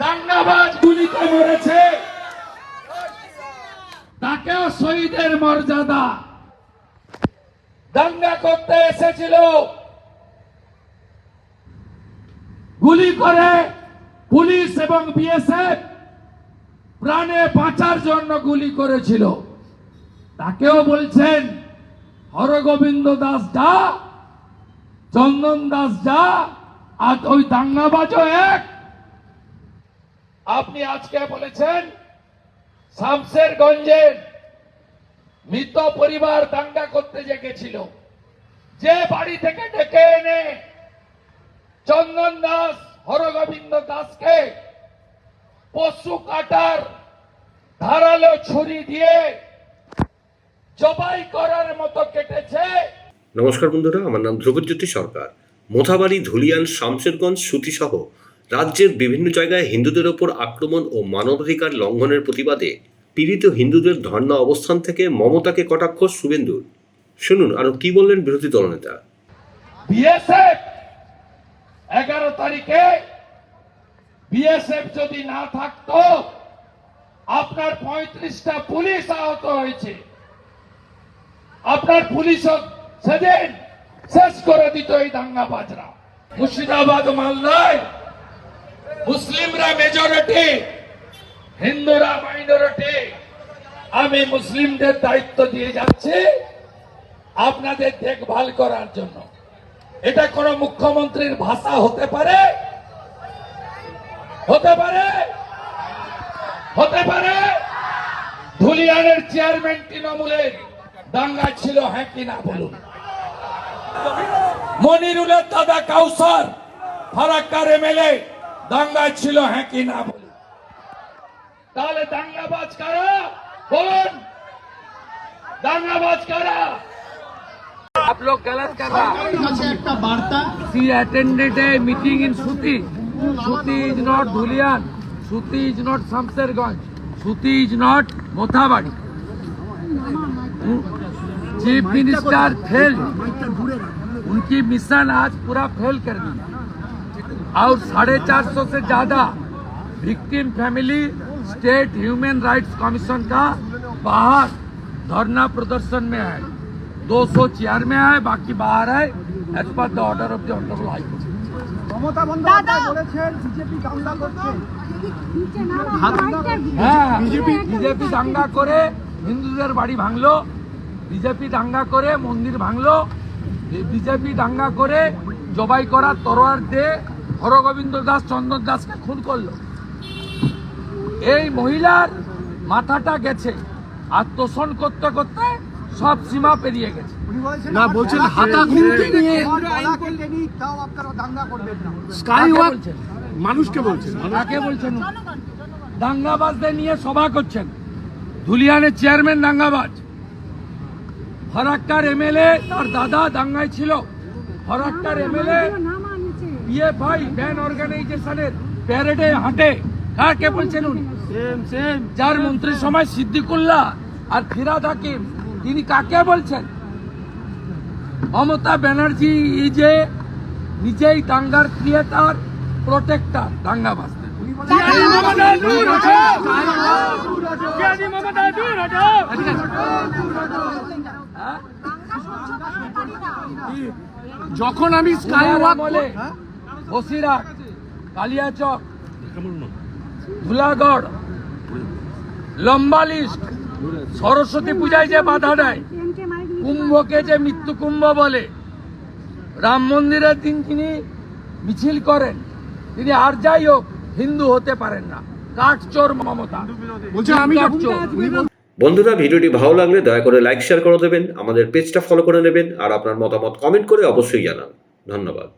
দাঙ্গাবাজ গুলিতে মরেছে। তাকেও শহীদের মর্যাদা। দাঙ্গা করতে এসেছিল। গুলি করে পুলিশ এবং বিএসএফ প্রাণে বাঁচার জন্য গুলি করেছিল। তাকেও বলছেন, হরগোবিন্দ দাস যা, চন্দন দাস যা, আর ওই দাঙ্গাবাজও এক। আপনি আজকে বলেছেন শামসেরগঞ্জের মৃত পরিবার দাঙ্গা করতে যে গেছিল যে বাড়ি থেকে ডেকে এনে চন্দন দাস, হরগোবিন্দ দাসকে পশু কাটার ধারালো ছুরি দিয়ে জবাই করার মতো কেটেছে। নমস্কার বন্ধুরা, আমার নাম ধ্রুবজ্যোতি সরকার। মোথাবাড়ি ধুলিয়ান শামশেরগঞ্জ সুতিসহ রাজ্যের বিভিন্ন জায়গায় হিন্দুদের ওপর আক্রমণ ও মানবাধিকার লঙ্ঘনের প্রতিবাদে পীড়িত হিন্দুদের ধর্ণা অবস্থান থেকে মমতাকে কটাক্ষ শুভেন্দুর। শুনুন, আরও কি বললেন বিরোধী দলনেতা? বিএসএফ এগারো তারিখে বিএসএফ যদি না থাকতো, আপনার পঁয়ত্রিশটা পুলিশ আহত হয়েছে। আপনার পুলিশও সেদিন শেষ করে দিত এই দাঙ্গাবাজরা। মুর্শিদাবাদ মালদায় মুসলিমরা মেজরিটি হিন্দুরা মাইনরিটি আমি মুসলিমদের দায়িত্ব দিয়ে যাচ্ছি আপনাদের দেখভাল করার জন্য। এটা কোন মুখ্যমন্ত্রীর ভাষা হতে পারে? হতে পারে? হতে পারে? ধুলিয়ানের চেয়ারম্যান তৃণমূলের দাঙ্গা ছিল হ্যাঁ কিনা বলুন। মনিরুলের দাদা কাউসার, ফারাক্কার এমএলএ দাঙ্গা ছিল হ্যাঁ কিনা বলুন তাহলে দাঙ্গাবাজ কারা বলুন দাঙ্গাবাজ কারা आप लोग गलत कर रहा কাছে একটা বার্তা She attended a meeting in Suti. Suti is not Dhulian. Suti is not Samsarganj. Suti is not Mothabadi. Chief minister fail उनकी मिशन आज पूरा फेल कर दी और साढ़े चार सौ से ज्यादा victim family state human rights commission का बाहर धरना प्रदर्शन में है 200 चेयर में है बाकी बाहर है as per the order of the honourable high court Mamata Bandyopadhyay বলেছেন বিজেপি দাঙ্গা করছে হ্যাঁ বিজেপি বিজেপি দাঙ্গা করে হিন্দুদের বাড়ি ভাঙলো বিজেপি দাঙ্গা করে মন্দির ভাঙলো বিজেপি দাঙ্গা করে জবাই করা তরোয়ার দিয়ে হরগোবিন্দ দাস চন্দন দাসকে খুন করল। এই মহিলার মাথাটা গেছে। আর তোষণ করতে করতে সব সীমা পেরিয়ে গেছে। না, বলছেন হাতা নিয়ে স্কাই ওয়াক মানুষকে বলছেন। কাকে বলছেন? দাঙ্গাবাজদের নিয়ে সভা করছেন। ধুলিয়ানের চেয়ারম্যান দাঙ্গাবাজ। ফরাক্কার এমএলএ তার দাদা দাঙ্গায় ছিল। ফরাক্কার এমএলএ পিএফআই ব্যান অর্গানাইজেশনের প্যারেডে হাঁটে। কাকে বলছেন উনি যার মন্ত্রী সময় সিদ্দিকুল্লাহ আর ফিরাদ হাকিম তিনি কাকে বলছেন? মমতা ব্যানার্জি এ নিজেই দাঙ্গার ক্রিয়েটার প্রোটেক্টর দাঙ্গাবাজদের হ্যাঁ? যখন আমি স্কাই ওয়াক বলে বসিরহাট কালিয়াচক ধুলাগড় লম্বা লিস্ট সরস্বতী পূজায় যে বাধা দেয় কুম্ভকে যে মৃত্যু কুম্ভ বলে রাম মন্দিরের দিন তিনি মিছিল করেন। তিনি আর যাই হোক হিন্দু হতে পারেন না। কাঠচোর মমতা। বলছেন আমি বন্ধুরা ভিডিওটি ভালো লাগলে দয়া করে লাইক শেয়ার করে দেবেন। আমাদের পেজটা ফলো করে নেবেন। আর আপনার মতামত কমেন্ট করে অবশ্যই জানান। ধন্যবাদ।